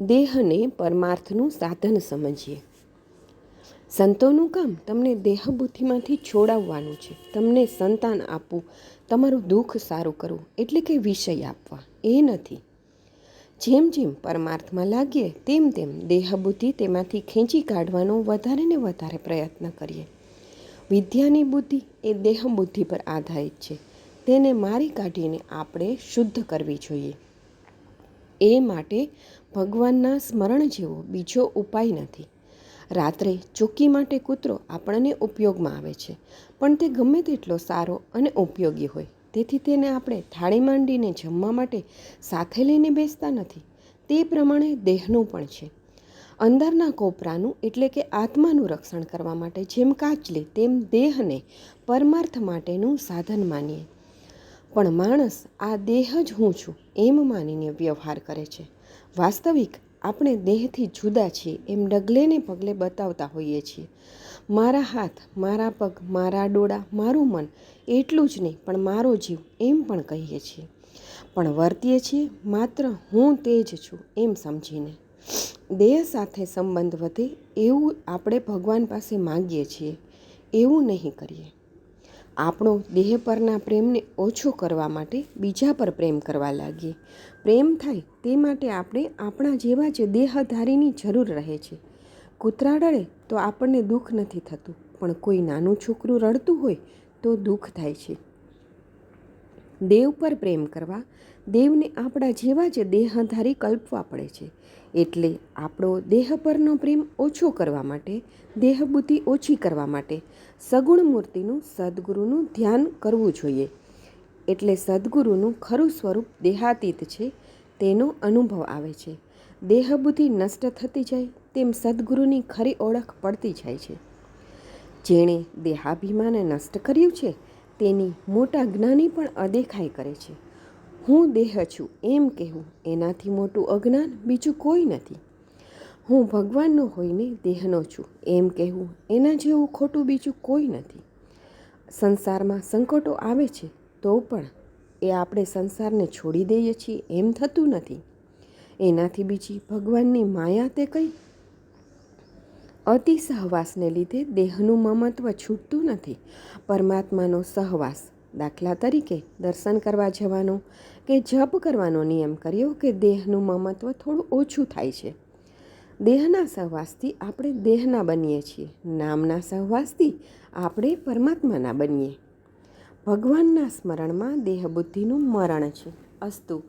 દેહને પરમાર્થનું સાધન સમજીએ. સંતોનું કામ તમને દેહ બુદ્ધિમાંથી છોડાવવાનું છે. તમને સંતાન આપવું, તમારું દુઃખ સારું કરવું, એટલે કે વિષય આપવા. એ નથી. જેમ જેમ પરમાર્થમાં લાગીએ, તેમ તેમ દેહબુદ્ધિ તેમાંથી ખેંચી કાઢવાનો વધારે ને વધારે પ્રયત્ન કરીએ. વિદ્યાની બુદ્ધિ એ દેહબુદ્ધિ પર આધારિત છે. તેને મારી કાઢીને આપણે શુદ્ધ કરવી જોઈએ. એ માટે ભગવાનના સ્મરણ જેવો બીજો ઉપાય નથી. રાત્રે ચોકી માટે કૂતરો આપણને ઉપયોગમાં આવે છે, પણ તે ગમે તેટલો સારો અને ઉપયોગી હોય. તેથી તેને આપણે થાળી માંડીને જમવા માટે સાથે લઈને બેસતા નથી. તે પ્રમાણે દેહનું પણ છે. અંદરના કોપરાનું એટલે કે આત્માનું રક્ષણ કરવા માટે જેમ કાચલી તેમ દેહને પરમાર્થ માટેનું સાધન માનીએ. પણ માણસ આ દેહ જ હું છું એમ માનીને વ્યવહાર કરે છે. વાસ્તવિક આપણે દેહથી જુદા છીએ એમ ડગલે ને પગલે બતાવતા હોઈએ છીએ. મારા હાથ, મારા પગ, મારા ડોળા, મારું મન એટલું જ નહીં, પણ મારો જીવ એમ પણ કહીએ છીએ. પણ વર્તીએ છીએ, માત્ર હું તે જ છું એમ સમજીને. દેહ સાથે સંબંધ વધે એવું આપણે ભગવાન પાસે માગીએ છીએ. એવું નહીં કરીએ. આપણો દેહ પરના પ્રેમને ઓછો કરવા માટે બીજા પર પ્રેમ કરવા લાગીએ. પ્રેમ થાય તે માટે આપણે આપણા જેવા જ દેહધારીની જરૂર રહે છે. કૂતરા રડે તો આપણને દુઃખ નથી થતું, પણ કોઈ નાનું છોકરું રડતું હોય તો દુઃખ થાય છે. દેવ પર પ્રેમ કરવા દેવને આપણા જેવા જ દેહધારી કલ્પવા પડે છે. એટલે આપણો દેહ પરનો પ્રેમ ઓછો કરવા માટે, દેહબુદ્ધિ ઓછી કરવા માટે સગુણ મૂર્તિનું, સદગુરુનું ધ્યાન કરવું જોઈએ. એટલે સદગુરુનું ખરું સ્વરૂપ દેહાતીત છે, તેનો અનુભવ આવે છે. દેહબુદ્ધિ નષ્ટ થતી જાય, તેમ સદગુરુની ખરી ઓળખ પડતી જાય છે. જેણે દેહાભિમાને નષ્ટ કર્યું છે તેની મોટા જ્ઞાની પણ અદેખાઈ કરે છે. હું દેહ છું, એમ કહેવું. એનાથી મોટું અજ્ઞાન બીજું કોઈ નથી. હું ભગવાનનો હોઈને દેહનો છું, એમ કહેવું. એના જેવું ખોટું બીજું કોઈ નથી. સંસારમાં સંકટો આવે છે, તો પણ એ આપણે સંસારને છોડી દઈએ છીએ, એમ થતું નથી. એનાથી બીજી ભગવાનની માયા તે કઈ અતિ સહવાસને લીધે દેહનું મમત્વ છૂટતું નથી. પરમાત્માનો સહવાસ દાખલા તરીકે દર્શન કરવા જવાનો કે જપ કરવાનો નિયમ કર્યો કે દેહનું મમત્વ થોડું ઓછું થાય છે. દેહના સહવાસથી આપણે દેહના બનીએ છીએ. નામના સહવાસથી આપણે પરમાત્માના બનીએ. ભગવાનના સ્મરણમાં દેહ બુદ્ધિનું મરણ છે. અસ્તુ,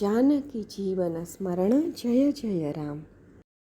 જાનકી જીવન સ્મરણ, જય જય રામ.